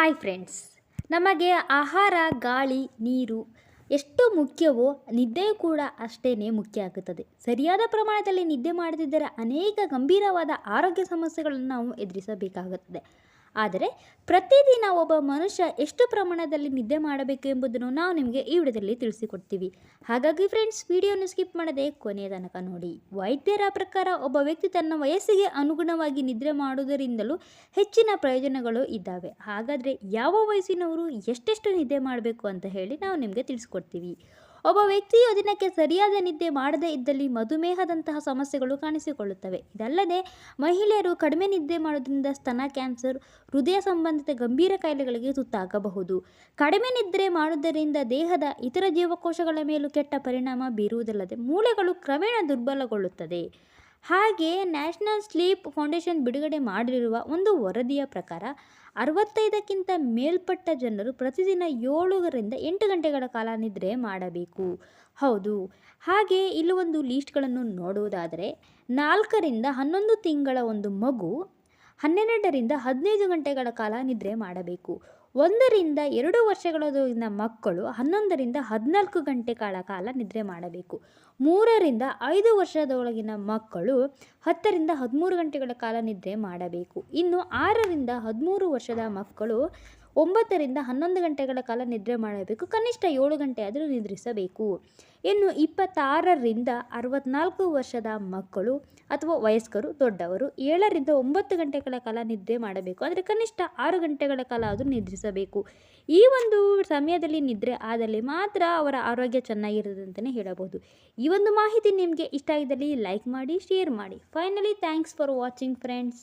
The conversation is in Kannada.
ಹಾಯ್ ಫ್ರೆಂಡ್ಸ್, ನಮಗೆ ಆಹಾರ, ಗಾಳಿ, ನೀರು ಎಷ್ಟು ಮುಖ್ಯವೋ ನಿದ್ದೆ ಕೂಡ ಅಷ್ಟೇ ಮುಖ್ಯ ಆಗುತ್ತದೆ. ಸರಿಯಾದ ಪ್ರಮಾಣದಲ್ಲಿ ನಿದ್ದೆ ಮಾಡದಿದ್ದರೆ ಅನೇಕ ಗಂಭೀರವಾದ ಆರೋಗ್ಯ ಸಮಸ್ಯೆಗಳನ್ನು ನಾವು ಎದುರಿಸಬೇಕಾಗುತ್ತದೆ. ಆದರೆ ಪ್ರತಿದಿನ ಒಬ್ಬ ಮನುಷ್ಯ ಎಷ್ಟು ಪ್ರಮಾಣದಲ್ಲಿ ನಿದ್ದೆ ಮಾಡಬೇಕು ಎಂಬುದನ್ನು ನಾವು ನಿಮಗೆ ಈ ವಿಡಿಯೋದಲ್ಲಿ ತಿಳಿಸಿಕೊಡ್ತೀವಿ. ಹಾಗಾಗಿ ಫ್ರೆಂಡ್ಸ್ ವಿಡಿಯೋನ ಸ್ಕಿಪ್ ಮಾಡದೆ ಕೊನೆಯ ತನಕ ನೋಡಿ. ವೈದ್ಯರ ಪ್ರಕಾರ ಒಬ್ಬ ವ್ಯಕ್ತಿ ತನ್ನ ವಯಸ್ಸಿಗೆ ಅನುಗುಣವಾಗಿ ನಿದ್ರೆ ಮಾಡುವುದರಿಂದಲೂ ಹೆಚ್ಚಿನ ಪ್ರಯೋಜನಗಳು ಇದ್ದಾವೆ. ಹಾಗಾದರೆ ಯಾವ ವಯಸ್ಸಿನವರು ಎಷ್ಟೆಷ್ಟು ನಿದ್ದೆ ಮಾಡಬೇಕು ಅಂತ ಹೇಳಿ ನಾವು ನಿಮಗೆ ತಿಳಿಸ್ಕೊಡ್ತೀವಿ. ಒಬ್ಬ ವ್ಯಕ್ತಿಯು ದಿನಕ್ಕೆ ಸರಿಯಾದ ನಿದ್ದೆ ಮಾಡದೇ ಇದ್ದಲ್ಲಿ ಮಧುಮೇಹದಂತಹ ಸಮಸ್ಯೆಗಳು ಕಾಣಿಸಿಕೊಳ್ಳುತ್ತವೆ. ಇದಲ್ಲದೆ, ಮಹಿಳೆಯರು ಕಡಿಮೆ ನಿದ್ದೆ ಮಾಡೋದ್ರಿಂದ ಸ್ತನ ಕ್ಯಾನ್ಸರ್, ಹೃದಯ ಸಂಬಂಧಿತ ಗಂಭೀರ ಕಾಯಿಲೆಗಳಿಗೆ ತುತ್ತಾಗಬಹುದು. ಕಡಿಮೆ ನಿದ್ರೆ ಮಾಡುವುದರಿಂದ ದೇಹದ ಇತರ ಜೀವಕೋಶಗಳ ಮೇಲೂ ಕೆಟ್ಟ ಪರಿಣಾಮ ಬೀರುವುದಲ್ಲದೆ ಮೂಳೆಗಳು ಕ್ರಮೇಣ ದುರ್ಬಲಗೊಳ್ಳುತ್ತದೆ. ಹಾಗೆ ನ್ಯಾಷನಲ್ ಸ್ಲೀಪ್ ಫೌಂಡೇಶನ್ ಬಿಡುಗಡೆ ಮಾಡಿರುವ ಒಂದು ವರದಿಯ ಪ್ರಕಾರ ಅರವತ್ತೈದಕ್ಕಿಂತ ಮೇಲ್ಪಟ್ಟ ಜನರು ಪ್ರತಿದಿನ ಏಳರಿಂದ ಎಂಟು ಗಂಟೆಗಳ ಕಾಲ ನಿದ್ರೆ ಮಾಡಬೇಕು. ಹೌದು. ಹಾಗೆ ಇಲ್ಲಿ ಒಂದು ಲೀಸ್ಟ್ಗಳನ್ನು ನೋಡುವುದಾದರೆ, ನಾಲ್ಕರಿಂದ ಹನ್ನೊಂದು ತಿಂಗಳ ಒಂದು ಮಗು ಹನ್ನೆರಡರಿಂದ ಹದಿನೈದು ಗಂಟೆಗಳ ಕಾಲ ನಿದ್ರೆ ಮಾಡಬೇಕು. ಒಂದರಿಂದ ಎರಡು ವರ್ಷಗಳೊಳಗಿನ ಮಕ್ಕಳು ಹನ್ನೊಂದರಿಂದ ಹದಿನಾಲ್ಕು ಗಂಟೆಗಳ ಕಾಲ ನಿದ್ರೆ ಮಾಡಬೇಕು. ಮೂರರಿಂದ ಐದು ವರ್ಷದೊಳಗಿನ ಮಕ್ಕಳು ಹತ್ತರಿಂದ ಹದಿಮೂರು ಗಂಟೆಗಳ ಕಾಲ ನಿದ್ರೆ ಮಾಡಬೇಕು. ಇನ್ನು ಆರರಿಂದ ಹದಿಮೂರು ವರ್ಷದ ಮಕ್ಕಳು ಒಂಬತ್ತರಿಂದ ಹನ್ನೊಂದು ಗಂಟೆಗಳ ಕಾಲ ನಿದ್ರೆ ಮಾಡಬೇಕು. ಕನಿಷ್ಠ ಏಳು ಗಂಟೆ ಆದರೂ ನಿದ್ರಿಸಬೇಕು. ಇನ್ನು ಇಪ್ಪತ್ತಾರರಿಂದ ಅರವತ್ನಾಲ್ಕು ವರ್ಷದ ಮಕ್ಕಳು ಅಥವಾ ವಯಸ್ಕರು, ದೊಡ್ಡವರು ಏಳರಿಂದ ಒಂಬತ್ತು ಗಂಟೆಗಳ ಕಾಲ ನಿದ್ರೆ ಮಾಡಬೇಕು. ಅಂದರೆ ಕನಿಷ್ಠ ಆರು ಗಂಟೆಗಳ ಕಾಲ ಆದರೂ ನಿದ್ರಿಸಬೇಕು. ಈ ಒಂದು ಸಮಯದಲ್ಲಿ ನಿದ್ರೆ ಆದಲ್ಲಿ ಮಾತ್ರ ಅವರ ಆರೋಗ್ಯ ಚೆನ್ನಾಗಿರುತ್ತದೆ ಅಂತಲೇ ಹೇಳಬಹುದು. ಈ ಒಂದು ಮಾಹಿತಿ ನಿಮಗೆ ಇಷ್ಟ ಆಗಿದ್ದಲ್ಲಿ ಲೈಕ್ ಮಾಡಿ ಶೇರ್ ಮಾಡಿ. Finally thanks for watching friends